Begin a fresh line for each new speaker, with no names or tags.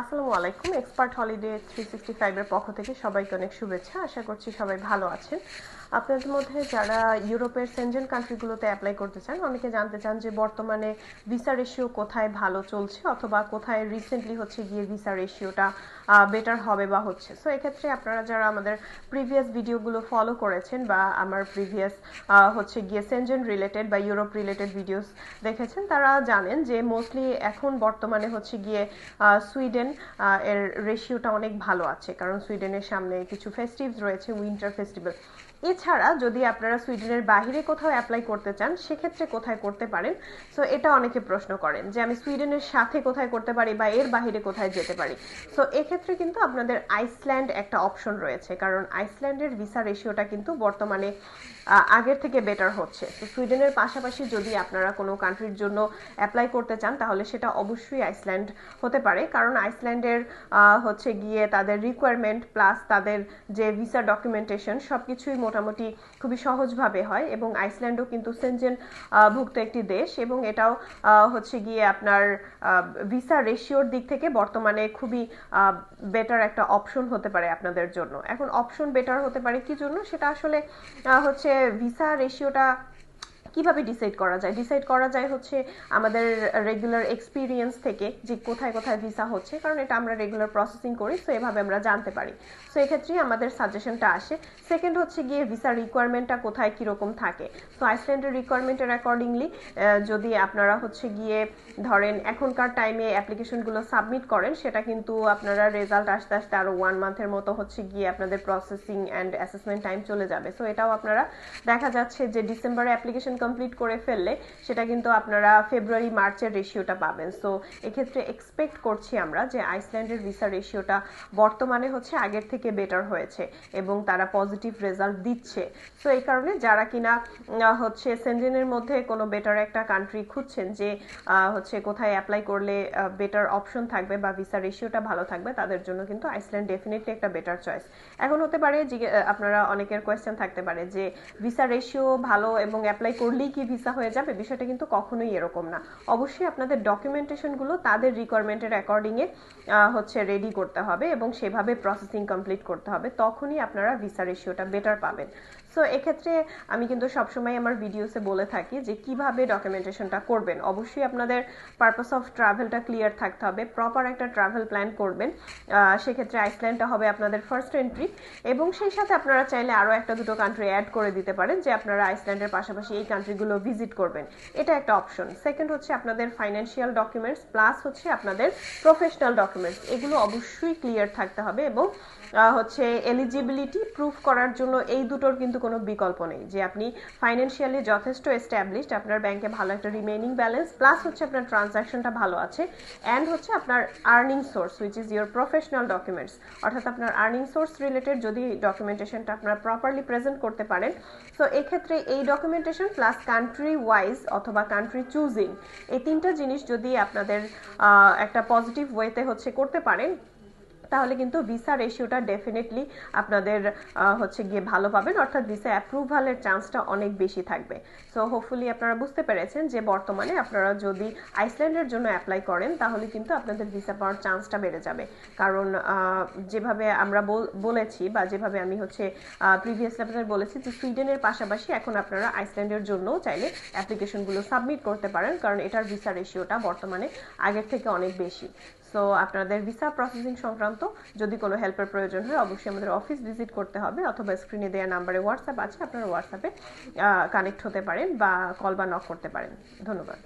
আসসালামু আলাইকুম expert holiday three sixty ফাইভের পক্ষ থেকে সবাইকে অনেক শুভেচ্ছা। আশা করছি সবাই ভালো আছেন। আপনাদের মধ্যে যারা ইউরোপের সেনজেন কান্ট্রিগুলোতে অ্যাপ্লাই করতে চান, অনেকে জানতে চান যে বর্তমানে ভিসা রেশিও কোথায় ভালো চলছে অথবা কোথায় রিসেন্টলি হচ্ছে গিয়ে ভিসা রেশিওটা বেটার হবে বা হচ্ছে। সো এক্ষেত্রে আপনারা যারা আমাদের প্রিভিয়াস ভিডিওগুলো ফলো করেছেন বা আমার প্রিভিয়াস হচ্ছে গিয়ে সেনজেন রিলেটেড বা ইউরোপ রিলেটেড ভিডিওস দেখেছেন, তারা জানেন যে মোস্টলি এখন বর্তমানে হচ্ছে গিয়ে সুইডেন এর রেশিওটা অনেক ভালো আছে। কারণ সুইডেনের সামনে কিছু ফেস্টিভস রয়েছে উইন্টার ফেস্টিভ্যাল এছাড়া যদি আপনারা সুইডেনের বাহিরে কোথাও অ্যাপ্লাই করতে চান, সেক্ষেত্রে কোথায় করতে পারেন? সো এটা অনেকে প্রশ্ন করেন যে, আমি সুইডেনের সাথে কোথায় করতে পারি বা এর বাহিরে কোথায় যেতে পারি? সো এক্ষেত্রে কিন্তু আপনাদের আইসল্যান্ড একটা অপশন রয়েছে, কারণ আইসল্যান্ডের ভিসা রেশিওটা কিন্তু বর্তমানে আগের থেকে বেটার হচ্ছে। তো সুইডেনের পাশাপাশি যদি আপনারা কোনো কান্ট্রির জন্য অ্যাপ্লাই করতে চান, তাহলে সেটা অবশ্যই আইসল্যান্ড হতে পারে। কারণ আইসল্যান্ডের হচ্ছে গিয়ে তাদের রিকোয়ারমেন্ট প্লাস তাদের যে ভিসা ডকুমেন্টেশন সব কিছুই মোটামুটি খুবই সহজভাবে হয় এবং আইসল্যান্ডও কিন্তু সেনজেন ভুক্ত একটি দেশ এবং এটাও হচ্ছে গিয়ে আপনার ভিসা রেশিওর দিক থেকে বর্তমানে খুবই বেটার একটা অপশন হতে পারে আপনাদের জন্য। এখন অপশন বেটার হতে পারে কি জন্য? সেটা আসলে হচ্ছে ভিসা রেশিওটা কীভাবে ডিসাইড করা যায়? ডিসাইড করা যায় হচ্ছে আমাদের রেগুলার এক্সপিরিয়েন্স থেকে যে কোথায় কোথায় ভিসা হচ্ছে, কারণ এটা আমরা রেগুলার প্রসেসিং করি সো এভাবে আমরা জানতে পারি। সো এক্ষেত্রে আমাদের সাজেশনটা আসে। সেকেন্ড হচ্ছে গিয়ে ভিসা রিকোয়ারমেন্টটা কোথায়, কীরকম থাকে? সো আইসল্যান্ডের রিকোয়ারমেন্টের অ্যাকর্ডিংলি যদি আপনারা হচ্ছে গিয়ে ধরেন এখনকার টাইমে অ্যাপ্লিকেশনগুলো সাবমিট করেন, সেটা কিন্তু আপনারা রেজাল্ট আসতে আসতে আরও ওয়ান মান্থের মতো হচ্ছে গিয়ে আপনাদের প্রসেসিং অ্যান্ড অ্যাসেসমেন্ট টাইম চলে যাবে। সো এটাও আপনারা দেখা যাচ্ছে যে ডিসেম্বরে অ্যাপ্লিকেশন কমপ্লিট করে ফেললে সেটা কিন্তু আপনারা ফেব্রুয়ারি মার্চের রেশিওটা পাবেন। সো এক্ষেত্রে এক্সপেক্ট করছি আমরা যে আইসল্যান্ডের ভিসা রেশিওটা বর্তমানে হচ্ছে আগের থেকে বেটার হয়েছে এবং তারা পজিটিভ রেজাল্ট দিচ্ছে। সো এই কারণে যারা কিনা হচ্ছে সেনজেনের মধ্যে কোনো বেটার একটা কান্ট্রি খুঁজছেন যে হচ্ছে কোথায় অ্যাপ্লাই করলে বেটার অপশন থাকবে বা ভিসা রেশিওটা ভালো থাকবে, তাদের জন্য কিন্তু আইসল্যান্ড ডেফিনেটলি একটা বেটার চয়েস এখন হতে পারে আপনারা অনেকের কোয়েশ্চেন থাকতে পারে যে ভিসা রেশিও ভালো এবং অ্যাপ্লাই করলেই কি ভিসা হয়ে যাবে? বিষয়টা কিন্তু কখনোই এরকম না। অবশ্যই আপনাদের ডকুমেন্টেশনগুলো তাদের রিকোয়ারমেন্টের অ্যাকর্ডিংয়ে হচ্ছে রেডি করতে হবে এবং সেভাবে প্রসেসিং কমপ্লিট করতে হবে। তখনই আপনারা ভিসা রেশিওটা বেটার পাবেন। সো এক্ষেত্রে আমি কিন্তু সবসময় আমার ভিডিওসে বলে থাকি যে কীভাবে ডকুমেন্টেশনটা করবেন। অবশ্যই আপনাদের পারপাস অফ ট্রাভেলটা ক্লিয়ার থাকতে হবে প্রপার একটা ট্রাভেল প্ল্যান করবেন। সেক্ষেত্রে আইসল্যান্ডটা হবে আপনাদের ফার্স্ট এন্ট্রি এবং সেই সাথে আপনারা চাইলে আরও একটা দুটো কান্ট্রি অ্যাড করে দিতে পারেন যে আপনারা আইসল্যান্ডের পাশাপাশি এই কান্ট্রিগুলো ভিজিট করবেন। এটা একটা অপশন সেকেন্ড হচ্ছে আপনাদের ফাইন্যান্সিয়াল ডকুমেন্টস প্লাস হচ্ছে আপনাদের প্রফেশনাল ডকুমেন্টস এগুলো অবশ্যই ক্লিয়ার থাকতে হবে এবং হচ্ছে এলিজিবিলিটি প্রুফ করার জন্য এই দুটোর কিন্তু কোনো বিকল্প নেই। যে আপনি ফাইন্যান্সিয়ালি যথেষ্ট এস্টাবলিশড আপনার ব্যাংকে ভালো একটা রিমেইনিং ব্যালেন্স প্লাস হচ্ছে আপনার ট্রানজাকশনটা ভালো আছে অ্যান্ড হচ্ছে আপনার earning source which is your professional documents অর্থাৎ আপনার আর্নিং সোর্স রিলেটেড যদি ডকুমেন্টেশনটা আপনারা প্রপারলি প্রেজেন্ট করতে পারেন সো এক্ষেত্রে এই ডকুমেন্টেশন প্লাস কান্ট্রি ওয়াইজ অথবা কান্ট্রি চুজিং এই তিনটা জিনিস যদি আপনাদের একটা পজিটিভ ওয়েতে হচ্ছে করতে পারেন তাহলে কিন্তু ভিসা রেশিওটা ডেফিনেটলি আপনাদের হচ্ছে গিয়ে ভালো পাবেন। অর্থাৎ ভিসা অ্যাপ্রুভালের চান্সটা অনেক বেশি থাকবে। সো হোপফুলি আপনারা বুঝতে পেরেছেন যে বর্তমানে আপনারা যদি আইসল্যান্ডের জন্য অ্যাপ্লাই করেন, তাহলে কিন্তু আপনাদের ভিসা পাওয়ার চান্সটা বেড়ে যাবে। কারণ যেভাবে আমরা বলেছি বা যেভাবে আমি হচ্ছে প্রিভিয়াসলি আপনাদের বলেছি যে সুইডেনের পাশাপাশি এখন আপনারা আইসল্যান্ডের জন্য চাইলে অ্যাপ্লিকেশনগুলো সাবমিট করতে পারেন, কারণ এটার ভিসা রেশিওটা বর্তমানে আগের থেকে অনেক বেশি। সো আপনাদের ভিসা প্রসেসিং সংক্রান্ত যদি কোনো হেল্পের প্রয়োজন হয়, অবশ্যই আমাদের অফিস ভিজিট করতে হবে অথবা স্ক্রিনে দেওয়া নাম্বারে হোয়াটসঅ্যাপ আছে, আপনারা হোয়াটসঅ্যাপে কানেক্ট হতে পারেন বা কল বা নক করতে পারেন। ধন্যবাদ।